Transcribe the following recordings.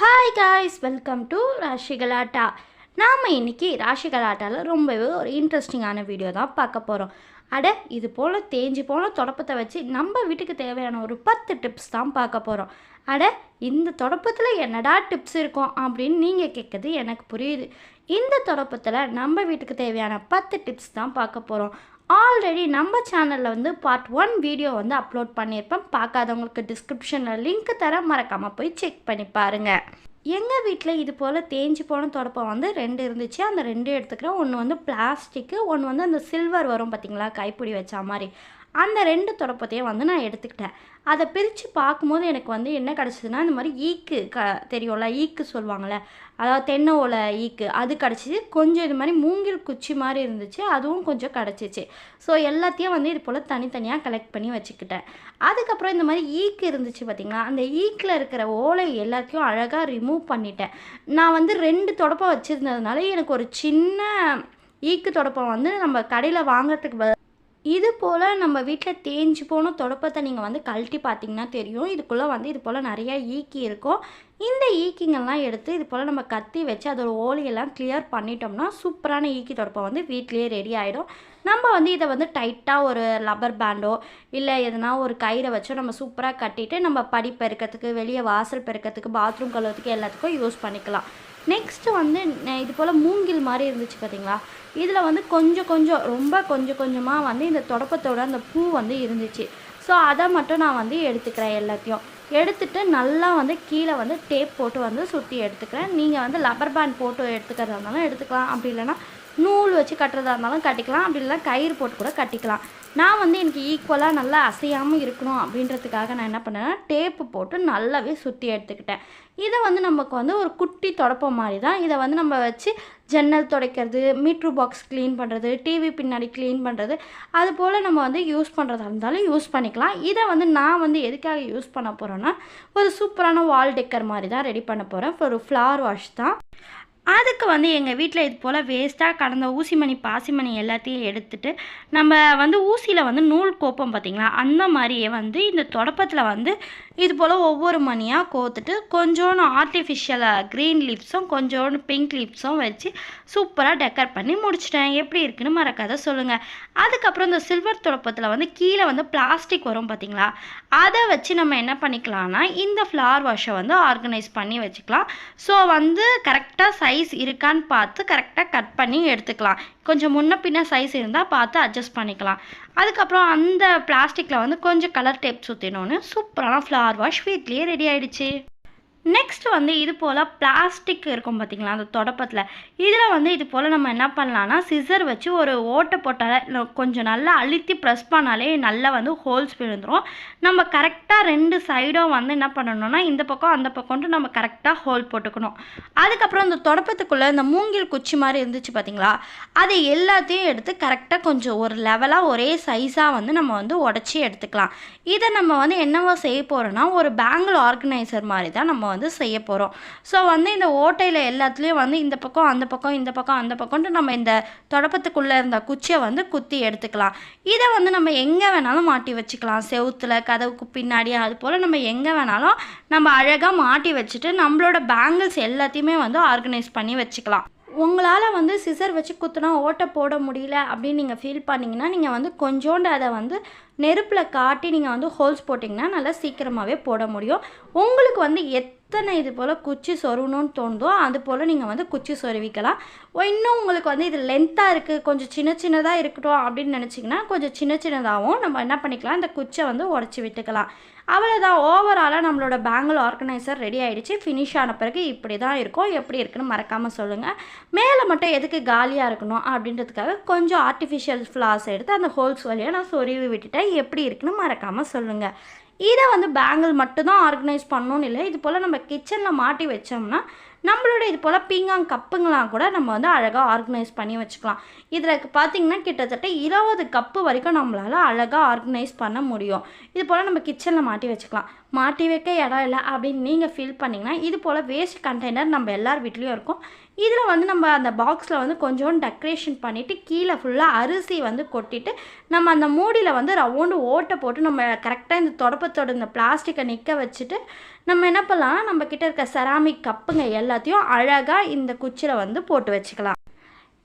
Hi guys welcome to ராஷிகலாட்டா நாம் இன்னைக்கு ராஷிகலாட்டாவில் ரொம்பவே ஒரு இன்ட்ரெஸ்டிங்கான வீடியோ தான் பார்க்க போகிறோம் அட இது போல் தேஞ்சு போன தொடப்பத்தை வச்சு நம்ம வீட்டுக்கு தேவையான ஒரு பத்து டிப்ஸ் தான் பார்க்க போகிறோம் அட இந்த தொடப்பத்தில் என்னடா டிப்ஸ் இருக்கும் அப்படின்னு நீங்கள் கேட்குறது எனக்கு புரியுது. இந்த தொடப்பத்தில் நம்ம வீட்டுக்கு தேவையான பத்து டிப்ஸ் தான் பார்க்க போகிறோம் ஆல்ரெடி நம்ம சேனலில் வந்து பார்ட் ஒன் வீடியோ வந்து அப்லோட் பண்ணியிருப்பேன் பார்க்காதவங்களுக்கு டிஸ்கிரிப்ஷனில் லிங்க் தர மறக்காமல் போய் செக் பண்ணி பாருங்கள் எங்கள் வீட்டில் இது போல் தேஞ்சு போன தொடப்பம் வந்து ரெண்டு இருந்துச்சு. அந்த ரெண்டு எடுத்துக்கிறேன் ஒன்று வந்து பிளாஸ்டிக்கு ஒன்று வந்து அந்த சில்வர் வரும் பார்த்தீங்களா கைப்பிடி வச்சா மாதிரி. அந்த ரெண்டு துடப்பத்தையும் வந்து நான் எடுத்துக்கிட்டேன். அதை பிரித்து பார்க்கும்போது எனக்கு வந்து என்ன கிடச்சிதுன்னா இந்த மாதிரி ஈக்கு க தெரியும்ல ஈக்கு சொல்லுவாங்கள்ல அதாவது தென்னை ஓலை ஈக்கு அது கிடச்சிது கொஞ்சம் இது மாதிரி மூங்கில் குச்சி மாதிரி இருந்துச்சு அதுவும் கொஞ்சம் கிடச்சிச்சு. ஸோ எல்லாத்தையும் வந்து இது போல் தனித்தனியாக கலெக்ட் பண்ணி வச்சுக்கிட்டேன். அதுக்கப்புறம் இந்த மாதிரி ஈக்கு இருந்துச்சு பார்த்திங்களா அந்த ஈக்கில் இருக்கிற ஓலை எல்லாத்தையும் அழகாக ரிமூவ் பண்ணிட்டேன். நான் வந்து ரெண்டு தொடப்பம் வச்சுருந்ததுனால எனக்கு ஒரு சின்ன ஈக்கு தொடப்பம் வந்து நம்ம கடையில் வாங்குறதுக்கு இது போல் நம்ம வீட்டில் தேஞ்சு போன தொடப்பத்தை நீங்கள் வந்து கழட்டி பார்த்தீங்கன்னா தெரியும். இதுக்குள்ளே வந்து இது போல் நிறையா ஈக்கி இருக்கும். இந்த ஈக்கிங்கெல்லாம் எடுத்து இது போல் நம்ம கத்தி வச்சு அதோட ஓலையெல்லாம் கிளியர் பண்ணிட்டோம்னா சூப்பரான ஈக்கி தொடப்பம் வந்து வீட்லேயே ரெடி ஆகிடும் நம்ம வந்து இதை வந்து டைட்டாக ஒரு லப்பர் பேண்டோ இல்லை எதனா ஒரு கயிறை வச்சோ நம்ம சூப்பராக கட்டிட்டு நம்ம படி பெருக்கிறதுக்கு வெளியே வாசல் பெருக்கிறதுக்கு பாத்ரூம் கழுவுறதுக்கு எல்லாத்துக்கும் யூஸ் பண்ணிக்கலாம். நெக்ஸ்ட்டு வந்து இது போல் மூங்கில் மாதிரி இருந்துச்சு பார்த்தீங்களா இதில் வந்து கொஞ்சம் கொஞ்சம் ரொம்ப கொஞ்சம் கொஞ்சமாக வந்து இந்த தொடப்பத்தோட அந்த பூ வந்து இருந்துச்சு. ஸோ அதை மட்டும் நான் வந்து எடுத்துக்கிறேன் எல்லாத்தையும். எடுத்துட்டு நல்லா வந்து கீழே வந்து டேப் போட்டு வந்து சுற்றி எடுத்துக்கிறேன். நீங்கள் வந்து லப்பர் பேண்ட் போட்டு எடுத்துக்கிறதா இருந்தாலும் எடுத்துக்கலாம். அப்படி இல்லைன்னா நூல் வச்சு கட்டுறதா இருந்தாலும் கட்டிக்கலாம். அப்படி இல்லைனா கயிறு போட்டு கூட கட்டிக்கலாம். நான் வந்து எனக்கு ஈக்குவலாக நல்லா அசையாமல் இருக்கணும் அப்படின்றதுக்காக நான் என்ன பண்ணேன்னா டேப்பு போட்டு நல்லாவே சுற்றி எடுத்துக்கிட்டேன். இதை வந்து நமக்கு வந்து ஒரு குட்டி தொடப்பம் மாதிரி தான். இதை வந்து நம்ம வச்சு ஜன்னல் துடைக்கிறது மீட்ரு பாக்ஸ் க்ளீன் பண்ணுறது டிவி பின்னாடி க்ளீன் பண்ணுறது அது போல் நம்ம வந்து யூஸ் பண்ணுறதா இருந்தாலும் யூஸ் பண்ணிக்கலாம். இதை வந்து நான் வந்து எதுக்காக யூஸ் பண்ண போகிறேன்னா ஒரு சூப்பரான வால் டெக்கர் மாதிரி தான் ரெடி பண்ண போகிறேன் ஒரு ஃப்ளவர் வாஷ் தான். அதுக்கு வந்து எங்கள் வீட்டில் இது போல் வேஸ்ட்டாக கடந்த ஊசிமணி பாசிமணி எல்லாத்தையும் எடுத்துட்டு நம்ம வந்து ஊசியில் வந்து நூல் கோப்பம் பார்த்தீங்களா அந்த மாதிரியே வந்து இந்த தொடப்பத்தில் வந்து இது போல் ஒவ்வொரு மணியாக கோத்துட்டு கொஞ்சோண்டு ஆர்டிஃபிஷியல் க்ரீன் லிப்ஸும் கொஞ்சோண்டு பிங்க் லிப்ஸும் வச்சு சூப்பராக டெக்கர் பண்ணி முடிச்சிட்டேன். எப்படி இருக்குன்னு மறக்காத சொல்லுங்கள் அதுக்கப்புறம் இந்த சில்வர் தொடப்பத்தில் வந்து கீழே வந்து பிளாஸ்டிக் வரும் பார்த்தீங்களா அதை வச்சு நம்ம என்ன பண்ணிக்கலாம்னா இந்த ஃப்ளவர் வாஷை வந்து ஆர்கனைஸ் பண்ணி வச்சுக்கலாம். ஸோ வந்து கரெக்டாக சைஸ் இருக்கான்னு பார்த்து கரெக்டாக கட் பண்ணி எடுத்துக்கலாம். கொஞ்சம் முன்ன பின்ன சைஸ் இருந்தால் பார்த்து அட்ஜஸ்ட் பண்ணிக்கலாம். அதுக்கப்புறம் அந்த பிளாஸ்டிக்கில் வந்து கொஞ்சம் கலர் டேப் சுற்றினோன்னு சூப்பரான ஃப்ளவர் வாஷ் வீட்லேயே ரெடி ஆகிடுச்சு நெக்ஸ்ட் வந்து இது போல் பிளாஸ்டிக் இருக்கும் பார்த்தீங்களா அந்த தொடப்பத்தில். இதில் வந்து இது போல் நம்ம என்ன பண்ணலாம்னா சிசர் வச்சு ஒரு ஓட்டை போட்டாலே கொஞ்சம் நல்லா அழுத்தி ப்ரெஸ் பண்ணாலே நல்லா வந்து ஹோல்ஸ் விழுந்துடும் நம்ம கரெக்டாக ரெண்டு சைடும் வந்து என்ன பண்ணணும்னா இந்த பக்கம் அந்த பக்கம்ட்டு நம்ம கரெக்டாக ஹோல் போட்டுக்கணும். அதுக்கப்புறம் அந்த தொடப்பத்துக்குள்ளே இந்த மூங்கில் குச்சி மாதிரி இருந்துச்சு பார்த்தீங்களா அதை எல்லாத்தையும் எடுத்து கரெக்டாக கொஞ்சம் ஒரு லெவலாக ஒரே சைஸாக வந்து நம்ம வந்து உடச்சி எடுத்துக்கலாம். இதை நம்ம வந்து என்னவோ செய்ய போகிறோன்னா ஒரு பேங்கிள் ஆர்கனைசர் மாதிரி தான் நம்ம வந்து செய்ய போகிறோம் ஸோ வந்து இந்த ஓட்டையில் எல்லாத்துலேயும் வந்து இந்த பக்கம் அந்த பக்கம் இந்த பக்கம் அந்த பக்கம்ட்டு நம்ம இந்த தொடப்பத்துக்குள்ளே இருந்த குச்சியை வந்து குத்தி எடுத்துக்கலாம். இதை வந்து நம்ம எங்கே வேணாலும் மாட்டி வச்சுக்கலாம். செவுத்தில் கதவுக்கு பின்னாடி அது போல் நம்ம எங்கே வேணாலும் நம்ம அழகாக மாட்டி வச்சுட்டு நம்மளோட பேங்கிள்ஸ் எல்லாத்தையுமே வந்து ஆர்கனைஸ் பண்ணி வச்சுக்கலாம். உங்களால் வந்து சிசர் வச்சு குத்துனா ஓட்டை போட முடியல அப்படின்னு நீங்கள் ஃபீல் பண்ணிங்கன்னா நீங்கள் வந்து கொஞ்சோண்டு அதை வந்து நெருப்பில் காட்டி நீங்கள் வந்து ஹோல்ஸ் போட்டிங்கன்னா நல்லா சீக்கிரமாகவே போட முடியும். உங்களுக்கு வந்து எத்தனை இது போல் குச்சி சொருகணும்னு தோணுதோ அது போல் நீங்கள் வந்து குச்சி சொருவிக்கலாம். இன்னும் உங்களுக்கு வந்து இது லென்த்தாக இருக்குது கொஞ்சம் சின்ன சின்னதாக இருக்கட்டும் அப்படின்னு நினச்சிங்கன்னா கொஞ்சம் சின்ன சின்னதாகவும் நம்ம என்ன பண்ணிக்கலாம் இந்த குச்சை வந்து உடச்சி விட்டுக்கலாம். அவ்வளோதான் ஓவராலாக நம்மளோட பேங்கிள் ஆர்கனைசர் ரெடி ஆகிடுச்சு ஃபினிஷ் ஆன பிறகு இப்படி தான் இருக்கும். எப்படி இருக்குன்னு மறக்காமல் சொல்லுங்கள் மேலே மட்டும் எதுக்கு காலியாக இருக்கணும் அப்படின்றதுக்காக கொஞ்சம் ஆர்டிஃபிஷியல் ஃப்ளார்ஸ் எடுத்து அந்த ஹோல்ஸ் வழியாக நான் சொருவி விட்டுட்டேன். எப்படி இருக்குன்னு மறக்காமல் சொல்லுங்கள் இதை வந்து பேங்கிள் மட்டும்தான் ஆர்கனைஸ் பண்ணணும்னு இல்லை. இது போல் நம்ம கிச்சனில் மாட்டி வச்சோம்னா நம்மளோட இது போல் பீங்காங் கப்புங்களாம் கூட நம்ம வந்து அழகாக ஆர்கனைஸ் பண்ணி வச்சுக்கலாம். இதில் பார்த்தீங்கன்னா கிட்டத்தட்ட இருபது கப்பு வரைக்கும் நம்மளால் அழகாக ஆர்கனைஸ் பண்ண முடியும். இது போல் நம்ம கிச்சனில் மாட்டி வச்சுக்கலாம். மாட்டி வைக்க இடம் இல்லை அப்படின்னு நீங்கள் ஃபீல் பண்ணிங்கன்னா இது போல் வேஸ்ட் கண்டெய்னர் நம்ம எல்லார் வீட்லேயும் இருக்கும். இதில் வந்து நம்ம அந்த பாக்ஸில் வந்து கொஞ்சோண்டு டெக்கரேஷன் பண்ணிவிட்டு கீழே ஃபுல்லாக அரிசி வந்து கொட்டிட்டு நம்ம அந்த மூடியில் வந்து ரவுண்டு ஓட்டை போட்டு நம்ம கரெக்டாக இந்த தொடப்பத்தோட இந்த பிளாஸ்டிக்கை நிற்க வச்சுட்டு நம்ம என்ன பண்ணலாம்னா நம்ம இருக்க செராமிக் கப்புங்க எல்லாத்தையும் அழகாக இந்த குச்சியில் வந்து போட்டு வச்சுக்கலாம்.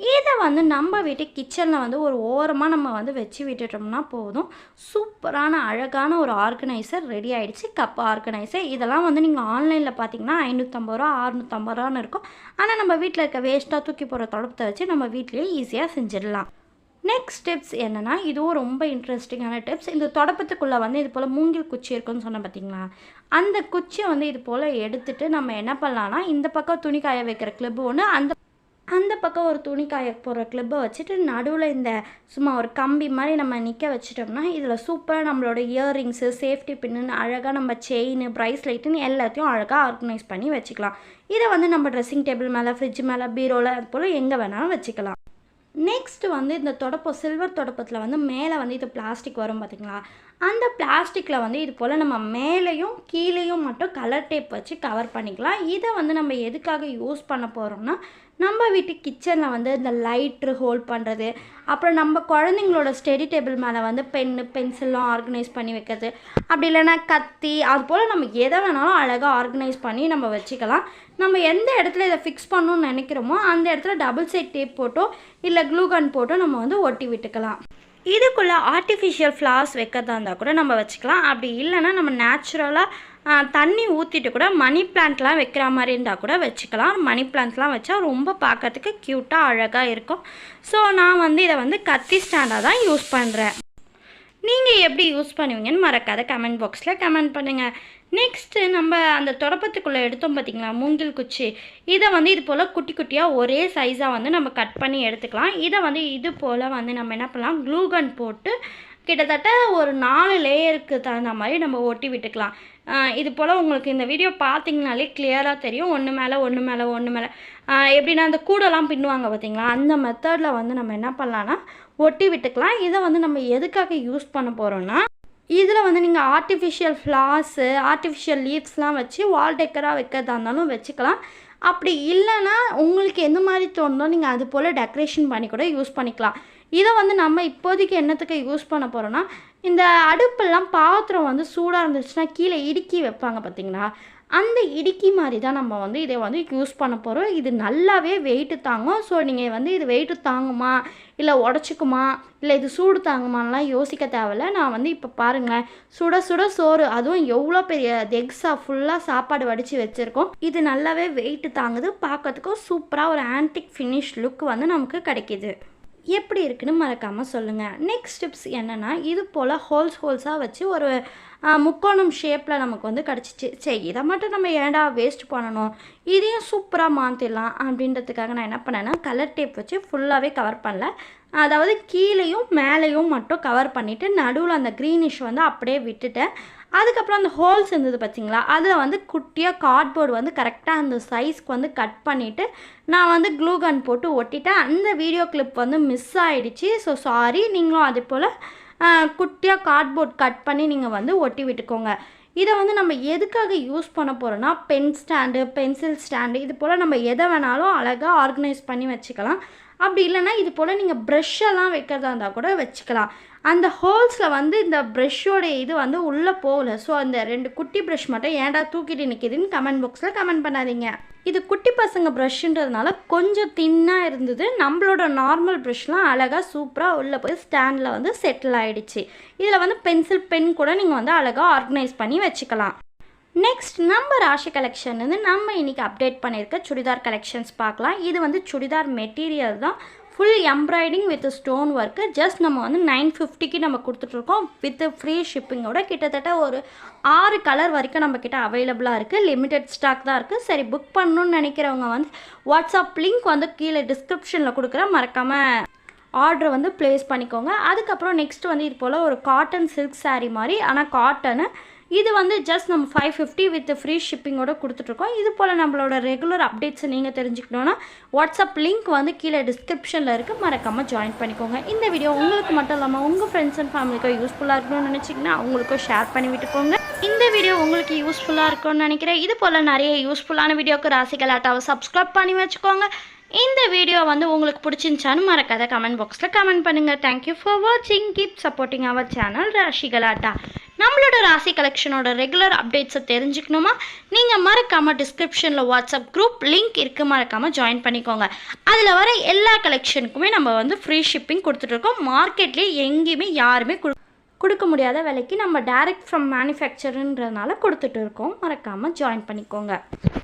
இதை வந்து நம்ம வீட்டு கிச்சனில் வந்து ஒரு ஓரமாக நம்ம வந்து வச்சு விட்டுட்டோம்னா போதும். சூப்பரான அழகான ஒரு ஆர்கனைசர் ரெடி ஆகிடுச்சு கப் ஆர்கனைசர் இதெல்லாம் வந்து நீங்கள் ஆன்லைனில் பார்த்தீங்கன்னா ஐநூற்றம்பது ரூபா அறுநூற்றம்பது ரூபான்னு இருக்கும். ஆனால் நம்ம வீட்டில் இருக்க வேஸ்ட்டாக தூக்கி போகிற தொடப்பத்தை வச்சு நம்ம வீட்லேயே ஈஸியாக செஞ்சிடலாம். நெக்ஸ்ட் டிப்ஸ் என்னென்னா இதுவும் ரொம்ப இன்ட்ரெஸ்டிங்கான டிப்ஸ் இந்த தொடப்பத்துக்குள்ளே வந்து இது போல் மூங்கில் குச்சி இருக்குன்னு சொன்னேன் பார்த்தீங்களா அந்த குச்சியை வந்து இது போல் எடுத்துகிட்டு நம்ம என்ன பண்ணலான்னா இந்த பக்கம் துணி காய வைக்கிற கிளிப்பு ஒன்று அந்த அந்த பக்கம் ஒரு துணி காய போகிற கிளிப்பை வச்சுட்டு நடுவில் இந்த சும்மா ஒரு கம்பி மாதிரி நம்ம நிற்க வச்சிட்டோம்னா இதில் சூப்பராக நம்மளோட இயர்ரிங்ஸு சேஃப்டி பின்னு அழகாக நம்ம செயின் ப்ரைஸ்லைட்டுன்னு எல்லாத்தையும் அழகாக ஆர்கனைஸ் பண்ணி வச்சுக்கலாம். இதை வந்து நம்ம ட்ரெஸ்ஸிங் டேபிள் மேலே ஃப்ரிட்ஜ் மேலே பீரோவில் அது போல் எங்கே வேணாலும் வச்சுக்கலாம். நெக்ஸ்ட் வந்து இந்த தொடப்பம் சில்வர் தொடப்பத்தில் வந்து மேலே வந்து இது பிளாஸ்டிக் வரும் பார்த்தீங்களா அந்த பிளாஸ்டிக்கில் வந்து இது போல் நம்ம மேலேயும் கீழேயும் மட்டும் கலர் டேப் வச்சு கவர் பண்ணிக்கலாம். இதை வந்து நம்ம எதுக்காக யூஸ் பண்ண போகிறோம்னா நம்ம வீட்டு கிச்சனில் வந்து இந்த லைட்ரு ஹோல்ட் பண்ணுறது அப்புறம் நம்ம குழந்தைங்களோட ஸ்டடி டேபிள் மேலே வந்து பென்னு பென்சில்லாம் ஆர்கனைஸ் பண்ணி வைக்கிறது. அப்படி இல்லைன்னா கத்தி அது போல் நம்ம எதை வேணாலும் அழகாக ஆர்கனைஸ் பண்ணி நம்ம வச்சுக்கலாம். நம்ம எந்த இடத்துல இதை ஃபிக்ஸ் பண்ணணும்னு நினைக்கிறோமோ அந்த இடத்துல டபுள் சைட் டேப் போட்டோ இல்லை க்ளூகன் போட்டோ நம்ம வந்து ஒட்டி விட்டுக்கலாம். இதுக்குள்ளே ஆர்டிஃபிஷியல் ஃப்ளார்ஸ் வைக்கிறதா இருந்தால் கூட நம்ம வச்சுக்கலாம். அப்படி இல்லைன்னா நம்ம நேச்சுரலாக தண்ணி ஊற்றிட்டு கூட மணி பிளான்ட்லாம் வைக்கிற மாதிரி இருந்தால் கூட வச்சுக்கலாம். மணி பிளான்ட்லாம் வச்சா ரொம்ப பார்க்கறதுக்கு க்யூட்டாக அழகாக இருக்கும். ஸோ நான் வந்து இதை வந்து கத்தி ஸ்டாண்டாக தான் யூஸ் பண்ணுறேன் நீங்கள் எப்படி யூஸ் பண்ணுவீங்கன்னு மறக்காத கமெண்ட் பாக்ஸில் கமெண்ட் பண்ணுங்கள் நெக்ஸ்ட்டு நம்ம அந்த தொடப்பத்துக்குள்ளே எடுத்தோம் பார்த்திங்களா மூங்கில் குச்சி. இதை வந்து இது போல் குட்டி குட்டியாக ஒரே சைஸாக வந்து நம்ம கட் பண்ணி எடுத்துக்கலாம். இதை வந்து இது போல் வந்து நம்ம என்ன பண்ணலாம்? க்ளூகன் போட்டு கிட்டத்தட்ட ஒரு நாலு லேயருக்கு தகுந்த மாதிரி நம்ம ஒட்டி விட்டுக்கலாம். இது போல் உங்களுக்கு இந்த வீடியோ பார்த்தீங்கனாலே கிளியராக தெரியும். ஒன்று மேலே ஒன்று மேலே ஒன்று மேலே. எப்படின்னா அந்த கூடெல்லாம் பின்னுவாங்க பார்த்தீங்களா அந்த மெத்தடில் வந்து நம்ம என்ன பண்ணலான்னா ஒட்டி விட்டுக்கலாம். இதை வந்து நம்ம எதுக்காக யூஸ் பண்ண போகிறோன்னா இதில் வந்து நீங்கள் ஆர்டிஃபிஷியல் ஃப்ளார்ஸு ஆர்டிஃபிஷியல் லீவ்ஸ்லாம் வச்சு வால் டெக்கராக வைக்கிறதா இருந்தாலும் வச்சுக்கலாம். அப்படி இல்லைன்னா உங்களுக்கு எந்த மாதிரி தோணுதோ நீங்கள் அது போல் டெக்கரேஷன் பண்ணி கூட யூஸ் பண்ணிக்கலாம். இதை வந்து நம்ம இப்போதைக்கு என்னத்துக்கு யூஸ் பண்ண போகிறோன்னா இந்த அடுப்பெல்லாம் பாத்திரம் வந்து சூடாக இருந்துச்சுன்னா கீழே இடுக்கி வைப்பாங்க பார்த்தீங்களா? அந்த இடுக்கி மாதிரி தான் நம்ம வந்து இதை வந்து யூஸ் பண்ண போகிறோம் இது நல்லாவே வெயிட்டு தாங்கும். ஸோ நீங்கள் வந்து இது வெயிட்டு தாங்குமா? இல்லை உடச்சிக்குமா? இல்லை இது சூடு தாங்குமான்லாம் யோசிக்க தேவையில்ல. நான் வந்து இப்போ பாருங்களேன். சுட சுட சோறு. அதுவும் எவ்வளோ பெரிய எக்ஸாக ஃபுல்லாக சாப்பாடு வடித்து வச்சுருக்கோம். இது நல்லாவே வெயிட்டு தாங்குது. பார்க்கறதுக்கும் சூப்பராக ஒரு ஆன்டிக் ஃபினிஷ் லுக் வந்து நமக்கு கிடைக்கிது. எப்படி இருக்குன்னு மறக்காமல் சொல்லுங்கள் நெக்ஸ்ட் ஸ்டெப்ஸ் என்னென்னா இது போல் ஹோல்ஸ் ஹோல்ஸாக வச்சு ஒரு முக்கோணம் ஷேப்பில் நமக்கு வந்து கிடச்சிச்சு. சரி இதை மட்டும் நம்ம ஏன்டா வேஸ்ட் பண்ணணும்? இதையும் சூப்பராக மாற்றிடலாம் அப்படின்றதுக்காக நான் என்ன பண்ணேன்னா கலர் டேப் வச்சு ஃபுல்லாகவே கவர் பண்ணல. அதாவது கீழேயும் மேலேயும் மட்டும் கவர் பண்ணிவிட்டு நடுவில் அந்த க்ரீனிஷ் வந்து அப்படியே விட்டுட்டேன். அதுக்கப்புறம் அந்த ஹோல்ஸ் இருந்தது பார்த்தீங்களா அதில் வந்து குட்டியாக கார்ட்போர்டு வந்து கரெக்டாக அந்த சைஸ்க்கு வந்து கட் பண்ணிவிட்டு நான் வந்து க்ளூ கன் போட்டு ஒட்டிட்டேன். அந்த வீடியோ கிளிப் வந்து மிஸ் ஆகிடுச்சி ஸோ சாரி நீங்களும் அதே போல் குட்டியாக கார்ட்போர்ட் கட் பண்ணி நீங்கள் வந்து ஒட்டி விட்டுக்கோங்க. இதை வந்து நம்ம எதுக்காக யூஸ் பண்ண போகிறோன்னா பென் ஸ்டாண்டு பென்சில் ஸ்டாண்டு இது போல் நம்ம எதை வேணாலும் அழகாக ஆர்கனைஸ் பண்ணி வச்சுக்கலாம். அப்படி இல்லைன்னா இது போல் நீங்கள் ப்ரெஷ்ஷெல்லாம் வைக்கிறதா இருந்தால் கூட வச்சுக்கலாம். அந்த ஹோல்ஸில் வந்து இந்த ப்ரெஷ்ஷோடைய இது வந்து உள்ளே போகல. ஸோ அந்த ரெண்டு குட்டி ப்ரெஷ் மட்டும் ஏன்டா தூக்கிட்டு நிற்கிதுன்னு கமெண்ட் பாக்ஸில் கமெண்ட் பண்ணாதீங்க. இது குட்டி பசங்க ப்ரஷ்ன்றதுனால கொஞ்சம் தின்னாக இருந்தது. நம்மளோட நார்மல் ப்ரஷ்லாம் அழகாக சூப்பராக உள்ளே போய் ஸ்டாண்டில் வந்து செட்டில் ஆகிடுச்சு இதில் வந்து பென்சில் பென் கூட நீங்கள் வந்து அழகாக ஆர்கனைஸ் பண்ணி வச்சுக்கலாம். நெக்ஸ்ட் நம்ம ராஷி கலெக்ஷன் வந்து நம்ம இன்றைக்கி அப்டேட் பண்ணியிருக்க சுடிதார் கலெக்ஷன்ஸ் பார்க்கலாம். இது வந்து சுடிதார் மெட்டீரியல் தான். Full embroidering with stone work just நம்ம வந்து நைன் ஃபிஃப்டிக்கு நம்ம கொடுத்துட்ருக்கோம் வித் ஃப்ரீ ஷிப்பிங்கோட கிட்டத்தட்ட ஒரு ஆறு கலர் வரைக்கும் நம்மக்கிட்ட அவைலபிளாக இருக்குது லிமிடெட் ஸ்டாக் தான் இருக்குது சரி புக் பண்ணணும்னு நினைக்கிறவங்க வந்து வாட்ஸ்அப் லிங்க் வந்து கீழே டிஸ்கிரிப்ஷனில் கொடுக்குறேன் மறக்காமல் ஆர்டர் வந்து ப்ளேஸ் பண்ணிக்கோங்க. அதுக்கப்புறம் நெக்ஸ்ட் வந்து இது போல் ஒரு காட்டன் சில்க் சாரீ மாதிரி. ஆனால் காட்டனு இது வந்து ஜஸ்ட் நம்ம ஃபைவ் ஃபிஃப்டி வித் ஃப்ரீ ஷிப்பிங்கோட கொடுத்துட்ருக்கோம் இது போல் நம்மளோட ரெகுலர் அப்டேட்ஸை நீங்கள் தெரிஞ்சுக்கணுன்னா வாட்ஸ்அப் லிங்க் வந்து கீழே டிஸ்கிரிப்ஷனில் இருக்குது மறக்காமல் ஜாயின் பண்ணிக்கோங்க. இந்த வீடியோ உங்களுக்கு மட்டும் இல்லாமல் உங்கள் ஃப்ரெண்ட்ஸ் அண்ட் ஃபேமிலிக்கும் யூஸ்ஃபுல்லாக இருக்கணும்னு நினச்சிங்கன்னா அவங்களுக்கும் ஷேர் பண்ணி விட்டுக்கோங்க. இந்த வீடியோ உங்களுக்கு யூஸ்ஃபுல்லாக இருக்கும்னு நினைக்கிறேன். இது போல் நிறைய யூஸ்ஃபுல்லான வீடியோக்கு ராசிகள் ஆட்டாவை சப்ஸ்கிரைப் பண்ணி வச்சுக்கோங்க. இந்த வீடியோ வந்து உங்களுக்கு பிடிச்சிருந்துச்சான்னு மறக்காத கமெண்ட் பாக்ஸில் கமெண்ட் பண்ணுங்கள் தேங்க்யூ ஃபார் வாட்சிங் கீப் சப்போர்ட்டிங் அவர் சேனல் ராசிகளாட்டா நம்மளோட ராசி கலெக்ஷனோட ரெகுலர் அப்டேட்ஸை தெரிஞ்சுக்கணுமா? நீங்கள் மறக்காமல் டிஸ்கிரிப்ஷனில் வாட்ஸ்அப் குரூப் லிங்க் இருக்குது மறக்காமல் ஜாயின் பண்ணிக்கோங்க. அதில் வர எல்லா கலெக்ஷனுக்குமே நம்ம வந்து ஃப்ரீ ஷிப்பிங் கொடுத்துட்ருக்கோம் மார்க்கெட்லேயே எங்கேயுமே யாருமே கொடு கொடுக்க முடியாத விலைக்கு நம்ம டைரக்ட் ஃப்ரம் மேனுஃபேக்சருன்றதுனால கொடுத்துட்டு இருக்கோம் மறக்காமல் ஜாயின் பண்ணிக்கோங்க.